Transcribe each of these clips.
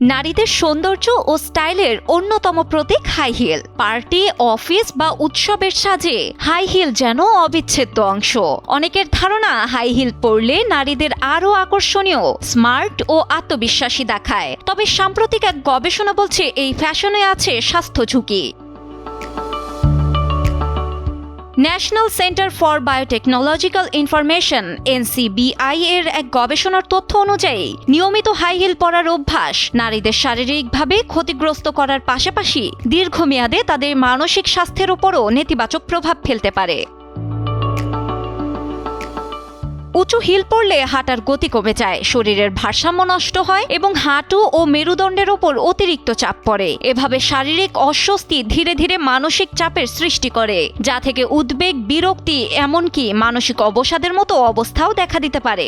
নারীদের সৌন্দর্য ও স্টাইলের অন্যতম প্রতীক হাই হিল পার্টি, অফিস বা উৎসবের সাজে হাই হিল যেন অবিচ্ছেদ্য অংশ। অনেকের ধারণা হাই হিল পরলে নারীদের আরও আকর্ষণীয় স্মার্ট ও আত্মবিশ্বাসী দেখায়। তবে সাম্প্রতিক এক গবেষণা বলছে এই ফ্যাশনে আছে স্বাস্থ্য ঝুঁকি। National Center for Biotechnological Information NCBI এর এক গবেষণার তথ্য অনুযায়ী, নিয়মিত হাই হিল পরার অভ্যাস নারীদের শারীরিকভাবে ক্ষতিগ্রস্ত করার পাশাপাশি দীর্ঘমেয়াদে তাদের মানসিক স্বাস্থ্যের উপরও নেতিবাচক প্রভাব ফেলতে পারে। উঁচু হিল পড়লে হাঁটার গতি কমে যায়, শরীরের ভারসাম্য নষ্ট হয় এবং হাঁটু ও মেরুদণ্ডের ওপর অতিরিক্ত চাপ পড়ে। এভাবে শারীরিক অস্বস্তি ধীরে ধীরে মানসিক চাপের সৃষ্টি করে, যা থেকে উদ্বেগ, বিরক্তি, এমনকি মানসিক অবসাদের মতো অবস্থাও দেখা দিতে পারে।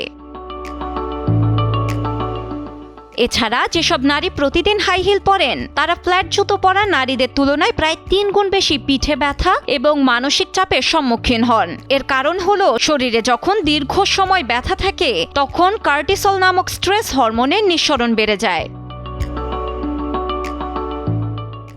এছাড়া যেসব নারী প্রতিদিন হাই হিল পরেন, তারা ফ্ল্যাট জুতো পরা নারীদের তুলনায় প্রায় তিন গুণ বেশি পিঠে ব্যথা এবং মানসিক চাপের সম্মুখীন হন। এর কারণ হল, শরীরে যখন দীর্ঘ সময় ব্যথা থাকে, তখন কার্টিসল নামক স্ট্রেস হরমোনের নিঃসরণ বেড়ে যায়।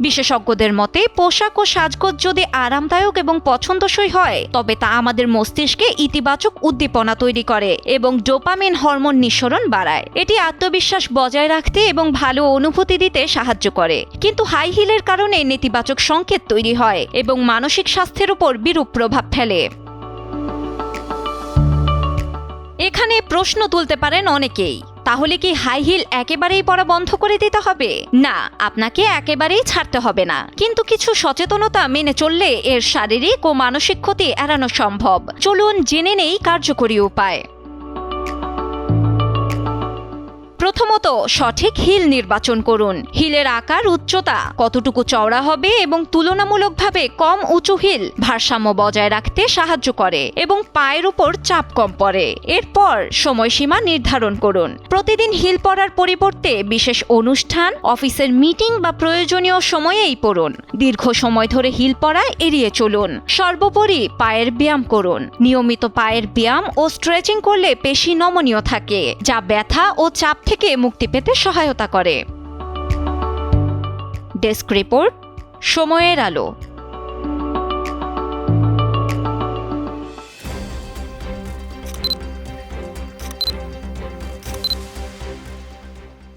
বিশেষজ্ঞদের মতে, পোশাক ও সাজগোজ যদি আরামদায়ক এবং পছন্দসই হয়, তবে তা আমাদের মস্তিষ্কে ইতিবাচক উদ্দীপনা তৈরি করে এবং ডোপামিন হরমোন নিঃসরণ বাড়ায়। এটি আত্মবিশ্বাস বজায় রাখতে এবং ভালো অনুভূতি দিতে সাহায্য করে। কিন্তু হাই হিলের কারণে নেতিবাচক সংকেত তৈরি হয় এবং মানসিক স্বাস্থ্যের উপর বিরূপ প্রভাব ফেলে। এখানে প্রশ্ন তুলতে পারেন অনেকেই। তাহলে কি হাই হিল একেবারেই পরা বন্ধ করে দিতে হবে? না, আপনাকে একেবারেই ছাড়তে হবে না। কিন্তু কিছু সচেতনতা মেনে চললে এর শারীরিক ও মানসিক ক্ষতি এড়ানো সম্ভব। চলুন জেনে নেই কার্যকরী উপায়। প্রথমত সঠিক হিল নির্বাচন করুন। হিলের আকার, উচ্চতা কতটুকু চওড়া হবে এবং তুলনামূলকভাবে কম উঁচু হিল ভারসাম্য বজায় রাখতে সাহায্য করে এবং পায়ের উপর চাপ কম পড়ে। এরপর সময়সীমা নির্ধারণ করুন। প্রতিদিন হিল পরার পরিবর্তে বিশেষ অনুষ্ঠান, অফিসের মিটিং বা প্রয়োজনীয় সময়েই পড়ুন। দীর্ঘ সময় ধরে হিল পরা এড়িয়ে চলুন। সর্বোপরি পায়ের ব্যায়াম করুন। নিয়মিত পায়ের ব্যায়াম ও স্ট্রেচিং করলে পেশি নমনীয় থাকে, যা ব্যথা ও চাপ থেকে মুক্তি পেতে সহায়তা করে। ডেস্ক রিপোর্ট সময়ের আলো।